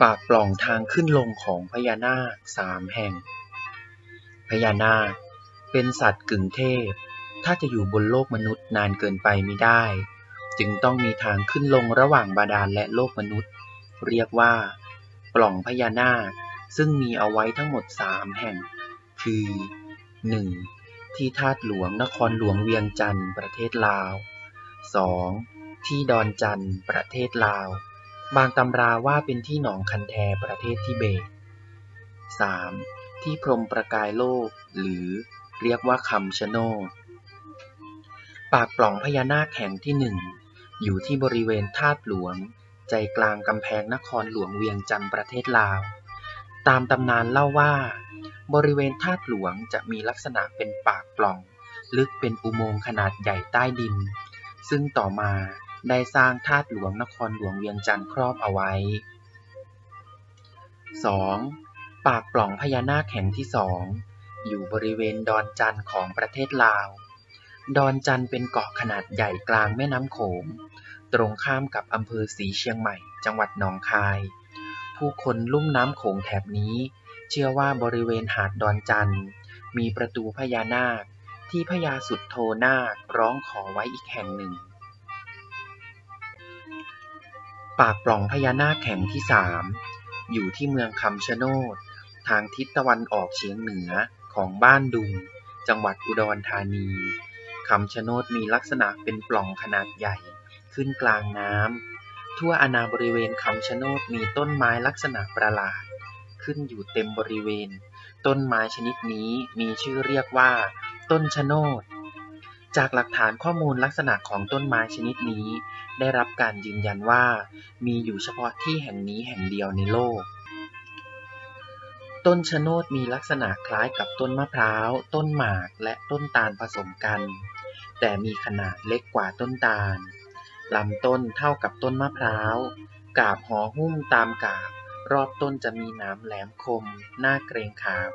ปากปล่องทางขึ้นลงของพญานาคสามแห่ง พญานาคเป็นสัตว์กึ่งเทพ ถ้าจะอยู่บนโลกมนุษย์นานเกินไปไม่ได้ จึงต้องมีทางขึ้นลงระหว่างบาดาลและโลกมนุษย์ เรียกว่า ปล่องพญานาคซึ่งมีเอาไว้ทั้งหมดสามแห่ง คือ 1. ที่ธาตุหลวงนครหลวงเวียงจันทร์ประเทศลาว 2. ที่ดอนจันทร์ประเทศลาว บางตำราว่าเป็นที่หนองคันแทประเทศทิเบต 3. ที่พรมประกายโลก หรือเรียกว่าคำชะโนดปากปล่องพญานาคแห่งที่หนึ่งอยู่ที่บริเวณธาตุหลวง ใจกลางกำแพงนครหลวงเวียงจันทร์ประเทศลาว ตามตำนานเล่าว่า บริเวณธาตุหลวงจะมีลักษณะเป็นปากปล่อง ลึกเป็นอุโมงค์ขนาดใหญ่ใต้ดิน ซึ่งต่อมา ได้สร้างธาตุหลวงนครหลวงเวียงจันทร์ครอบเอาไว้ 2. ปากปล่องพญานาคแห่งที่สองอยู่บริเวณดอนจันทร์ของประเทศลาว ดอนจันทร์เป็นเกาะขนาดใหญ่กลางแม่น้ำโขง ตรงข้ามกับอำเภอศรีเชียงใหม่ จังหวัดหนองคาย ผู้คนลุ่มน้ำโขงแถบนี้ เชื่อว่าบริเวณหาดดอนจันทร์มีประตูพญานาคที่พญาสุดโทนาคร้องขอไว้อีกแห่งหนึ่ง ปากปล่องพญานาคแห่งที่สามอยู่ที่เมืองคำชะโนด ทางทิศตะวันออกเฉียงเหนือของบ้านดุง จังหวัดอุดรธานีคำชะโนดมีลักษณะเป็นปล่องขนาดใหญ่ขึ้นกลางน้ำทั่วอาณาบริเวณคำชะโนดมีต้นไม้ลักษณะประหลาด ขึ้นอยู่เต็มบริเวณ ต้นไม้ชนิดนี้มีชื่อเรียกว่า ต้นชะโนด จากหลักฐานข้อมูลลักษณะของต้นไม้ชนิดนี้ ได้รับการยืนยันว่า มีอยู่เฉพาะที่แห่งนี้แห่งเดียวในโลก ต้นชะโนดมีลักษณะคล้ายกับต้นมะพร้าว ต้นหมาก และต้นตาลผสมกัน แต่มีขนาดเล็กกว่าต้นตาลลำต้นเท่ากับต้นมะพร้าว กาบหอหุ้มตามกาบ รอบต้นจะมีหน้ำแหลมคมน่าเกรงขาม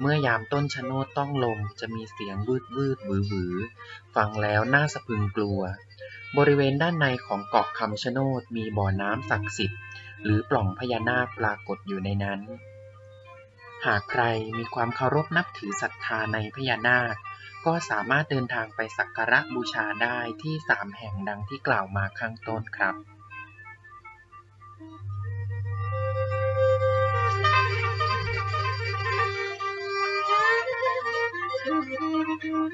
เมื่อยามต้นชะโนดต้องลมจะมีเสียงวืดวืดหวือหวือฟังแล้วน่าสะพรึงกลัว บริเวณด้านในของเกาะคำชะโนดมีบ่อน้ำศักดิ์สิทธิ์ หรือปล่องพญานาคปรากฏอยู่ในนั้น หากใครมีความเคารพนับถือศรัทธาในพญานาค ก็สามารถเดินทางไปสักการะบูชาได้ที่สามแห่งดังที่กล่าวมาข้างต้นครับ Thank you.